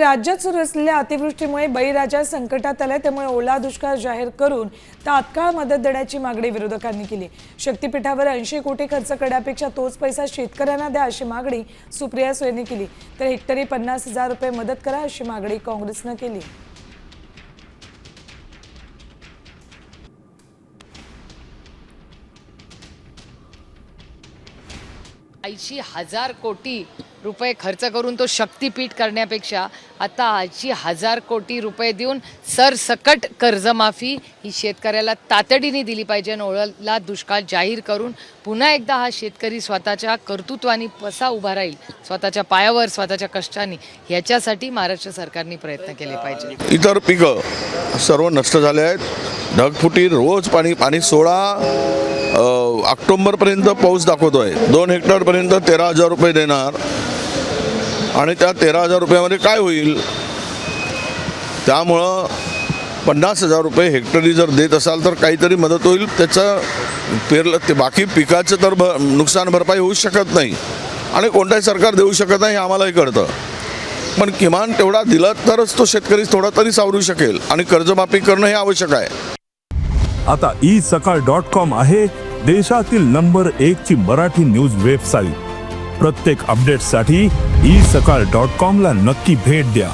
राज्यात सुरू असलेल्या अतिवृष्टीमुळे बळीराजा संकटात आलाय त्यामुळे ओला दुष्काळ जाहीर करून तात्काळ मदत देण्याची मागणी विरोधकांनी केली. शक्तीपीठावर ऐंशी कोटी खर्च करण्यापेक्षा तोच पैसा शेतकऱ्यांना द्या अशी मागणी सुप्रिया सुळेंनी केली. तर हेक्टरी पन्नास हजार रुपये मदत करा अशी मागणी काँग्रेसनं केली. ऐंशी हजार कोटी रुपये खर्च करून तो शक्तीपीठ करण्यापेक्षा आता ऐंशी हजार कोटी रुपये देऊन सरसकट कर्जमाफी ही शेतकऱ्याला तातडीने दिली पाहिजे आणि ओळला दुष्काळ जाहीर करून पुन्हा एकदा हा शेतकरी स्वतःच्या कर्तृत्वाने कसा उभा राहील स्वतःच्या पायावर स्वतःच्या कष्टाने. ह्याच्यासाठी महाराष्ट्र सरकारने प्रयत्न केले पाहिजे. इतर पिकं सर्व नष्ट झाले आहेत. ढगफुटी रोज पाणी पाणी सोळा ऑक्टोंबरपर्यंत पाऊस पाऊस दाखवतोय. दोन हेक्टरपर्यंत तेरा हजार रुपये देणार. आणि त्या तेरा हजार रुपयामध्ये काय होईल? त्यामुळं पन्नास हजार रुपये हेक्टरी जर देत असाल तर काहीतरी मदत होईल. त्याचं पेरलं ते बाकी पिकाचं तर भ नुकसान भरपाई होऊ शकत नाही. आणि कोणताही सरकार देऊ शकत नाही हे आम्हालाही कळतं. पण किमान तेवढा दिला तरच तो शेतकरी थोडा तरी सावरू शकेल आणि कर्जमाफी करणं हे आवश्यक आहे. आता ई सकाळ डॉट कॉम आहे देशातील नंबर एक ची मराठी न्यूज वेबसाईट. प्रत्येक अपडेटसाठी ई सकाळ डॉट कॉम ला नक्की भेट द्या.